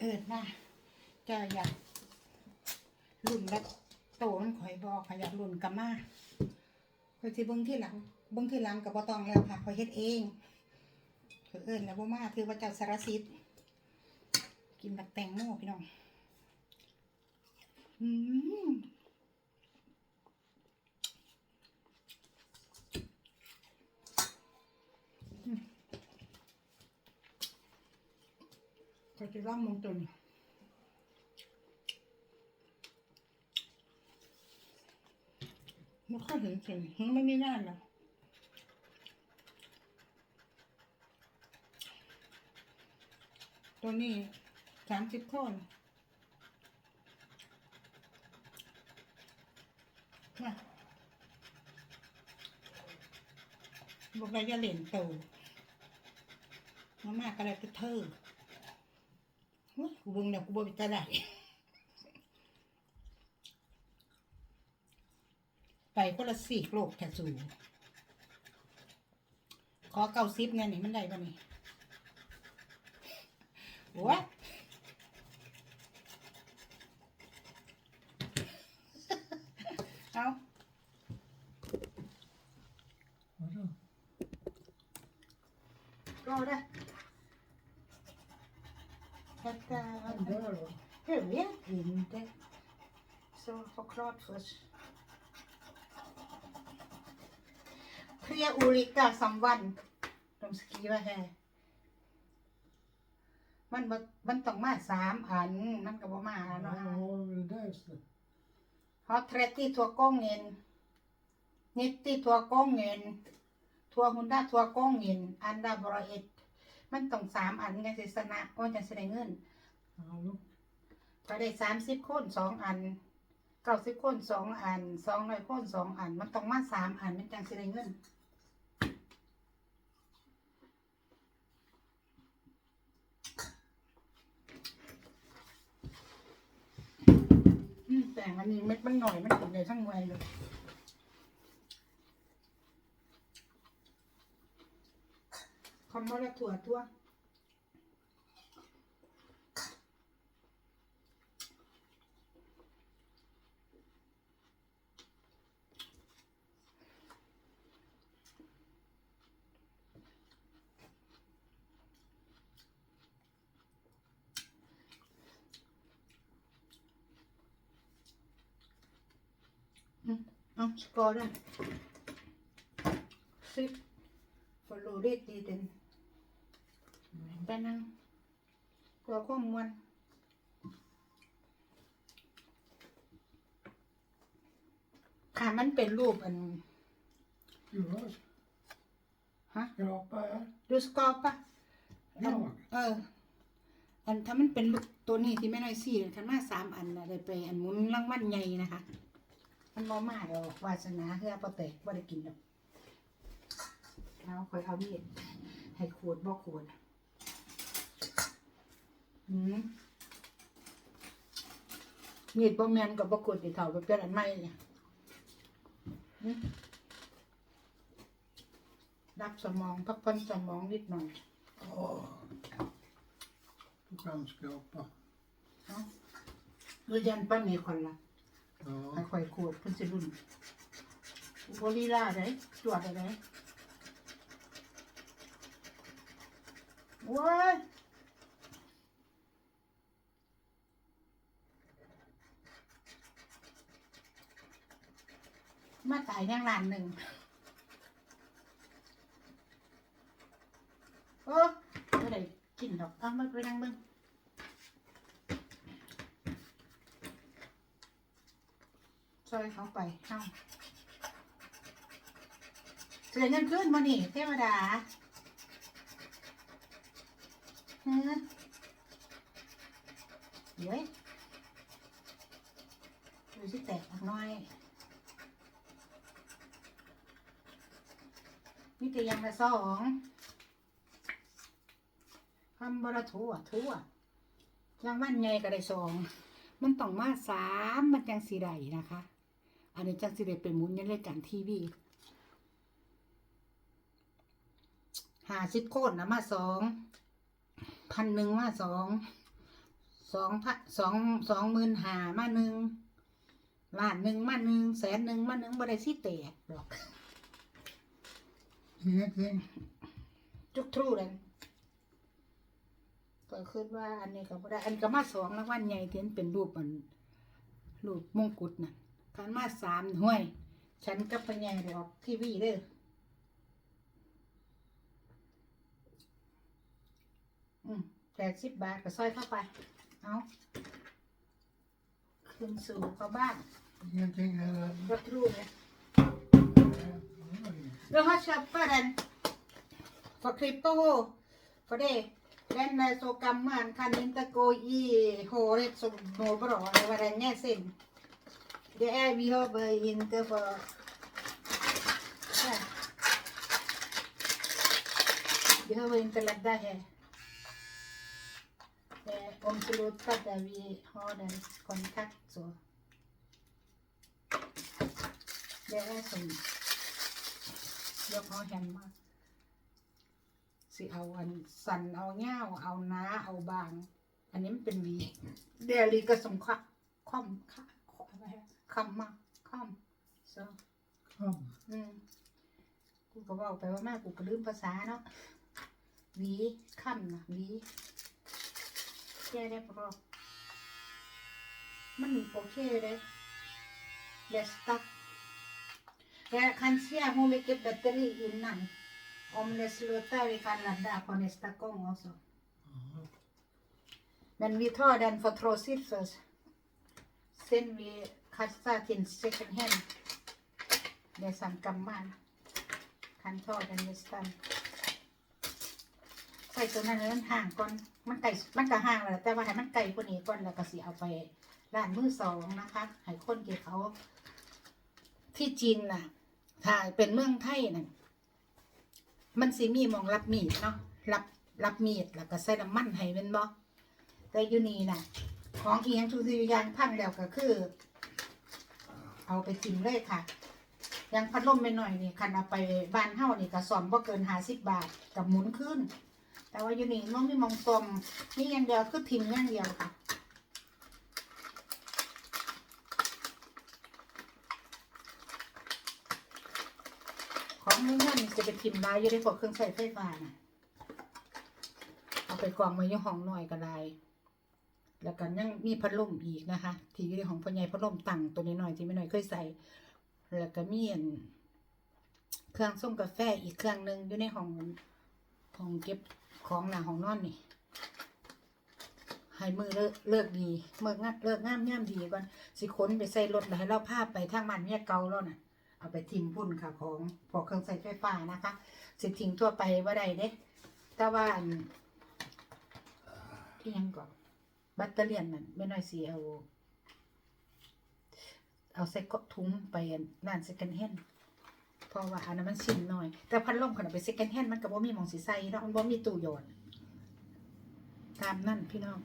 เอิดนะจะอยากลุ่นแล้วโตมันข่อยบอกข่อยอยากลุ่นกับมาข่อยสิเบิ้งที่หลังเบิ้งที่หลังกับบอตองแล้วค่ะข่อยเฮ็ดเองข่อยเอิ้นแล้วบ่มาคือว่าเจ้าสารสิทธิ์กินแบบแตงโมพี่น้อง อืม ข่อยสิลองมงตัวนี้ไม่ค่อยเห็นสิมันไม่มีหน้าหรอตัวนี้สามสิบคนมาบอกได้จะเล่นโตมามาก็ได้ก็เธอเฮ้ย กูเบิ่งเนี่ยกูบ่ไปตาได้ไปคนละสี่โลกแถสูงขอเก้าซิปเนี่ยนี่มันได้ปะนี่โอ้ยเอาก็ได้ Jag vet inte. Så få klart först. Tre olika samband. De skriver här. มันบ่มันต้องมาสามอัน มันก็บ่มา Ja, เนาะ vad var det där istället? har 30 två gången 90 två gången 200 två gången อันดาบรเอ็ด มันต้องสามอันกันสิชนะว่าจะแสดงเงิน Hallå? ก็ได้สามสิบคนสองอันเก้าสิบคนสองอันสองร้อยคนสองอัน มันต้องมาสามอันมันจังสิได้เงินแต่อันนี้เม็ดมันหน่อยมันกินได้ทั้งวัยเลยคำว่าลถั่วทั่ว Ja, ska den. Sitt. Förlorat i den. ไปนั่งตัวข้อมวนค่ะมันเป็นรูปอัน Jonas? Hä? Skrapa här? ดูสกอปปะอัน Ja. เออ อันถ้ามันเป็นลูกตัวนี้ที่ไม่น้อยสี่คันมาสามอันน่ะได้ไป อันหมุนรางวัลใหญ่นะคะ มันบ่มาดอกวาสนาเฮือบ่แตกบ่ได้กินดอกเอาคอยเอามีดให้ขูดบ่ขูดอืมมีดบ่แม่นก็บ่ขูดสิเท่าไปเป็นอันใหม่เนี่ยอืมรับสมองพักผ่อนสมองนิดหน่อย Ja. Du kan skrapa. ดูยันป้ามีคนละ ให้ Ja. ข่อยขวดเพิ่นสิรุ่นบลีลาได้จวดได้โว้ยมาตายยังล้านหนึ่งโอ้ไม่ได้กินดอกเอามาไปนั่งเบิ่ง ซอยเขาไปเอาเสียเงินขึ้นมานี่เทวดาเฮะเดี๋ยวดูสิแตกออกหน่อยมีแต่ยังละสองคำบละทั่วทั่วยังวันไงก็ได้สอง มันต้องมาสามมันจังสีได้นะคะ อันนี้จังสีได้เป็นหมุนอยังเล่นกันทีวีหาสิบโคนนะมาสองพันหนึ่งมาสองสองพันสองสองหมื่นหามาหนึ่งล้านหนึ่งมาหนึ่งแสนหนึ่งมาหนึ่งบ่ได้สิแตกหรอก Ingenting. จุกทรูเลยก็คิดว่าอันนี้ก็บ่ได้อันก็มาสองรางวัลใหญ่ที่มันเป็นรูปมันรูปมงกุฎน่ะ การมาสามห้วย ฉันกับปัญญาได้ออกทีวีเด้ออืมแปดสิบบาทก็ซอยเข้าไป เอาขึ้นสู่เข้าบ้าน Ingenting heller. รถรูปเนี่ย Jag har köpt den för krypto för det. Den är så gammal, kan inte gå i håret så mår bra. Det var länge sedan. Det är vi har inte för... Här. Vi har inte lagt det här. Eh, Omslutat där vi har den kontakt så. Det är som ยกเอาแฮมมาสิเอาอันสันเอาเง่าวเอาน้าเอาบาง อันนี้มันเป็นหวีเดลีก็สมคัคอมค่ะ อะไรฮะคำมาคอม so Kom. อืมกูก็บอกไปว่าแม่กูก็ลืมภาษาเนาะหวีคำนะหวีแก้ได้ปะมันโอเคเลย let's stop Jag kan se hur mycket batteri innan. Om det slutar vi kan ladda på nästa gång också. Ja. Men vi tar den för tråsigt först. Sen vi kastar till second hand. Det är som gammal. Kan ta den nästan. ใส่ตัวนั้นเลยมันห่างก่อน มันไก่มันก็ห่างแล้วแต่ว่าให้มันไก่กว่านี้ก่อนแล้วก็สิเอาไปร้านมือสองนะคะให้คนที่เขา ที่จีนน่ะถ้าเป็นเมืองไทยน่ะมันสิมีมองรับมีดเนาะรับรับมีดแล้วก็ใส่น้ำมันให้เป็นบ่แต่อยู่นี่น่ะ ของอีหยังทุกสิ่งอย่างพังแล้วก็คือ เอาไปทิ้งเลยค่ะ ยังพัดลมไปหน่อยนี่คันเอาไปบ้านเฮานี่ก็ซ่อมบ่เกิน50บบาทกับหมุนขึ้น แต่ว่าอยู่นี่น้องมีมองซ่อมนี่อย่างเดียวคือทิ้งอย่างเดียวค่ะของมือนั่นจะไปทิมได้อยู่ในพวกเครื่องใช้ไฟฟ้านะเอาไปกองไว้ในห้องหน่อยก็ได้ แล้วก็ยังมีพัดลมอีกนะคะ ที่อยู่ในห้องพ่อใหญ่พัดลมตั้งตัวนี้หน่อยที่ไม่น้อยเคยใส่ แล้วก็มีอันเครื่องส้มกาแฟอีกเครื่องหนึ่งอยู่ในห้องห้องเก็บของหน้าห้องนอนนี่ให้มือเลิกเลิกดีเมื่องเลิกง่ามงามดีก่อนสิขนไปใส่รถแล้วให้เราพาไปทางมันเนี่ยเกาแล้วน่ะ เอาไปทิ้งพุ่นค่ะของพวกเครื่องใช้ไฟฟ้านะคะ สิทิ้งทั่วไปว่าใดเด้แต่ว่านที่ยังก่อน บตเตอรี่ยนนั่นไม่น้อยสีเอา เอาใส่กถุงไปอันร้านเซคันแฮนเพราะว่าอันนั้นมันชิ้นน้อย แต่พัดลมขนาดไปเซคันแฮนมันก็บ่มีมองสีใสเนาะมันบ่มีตู้โยนตามนั่นพี่น้อง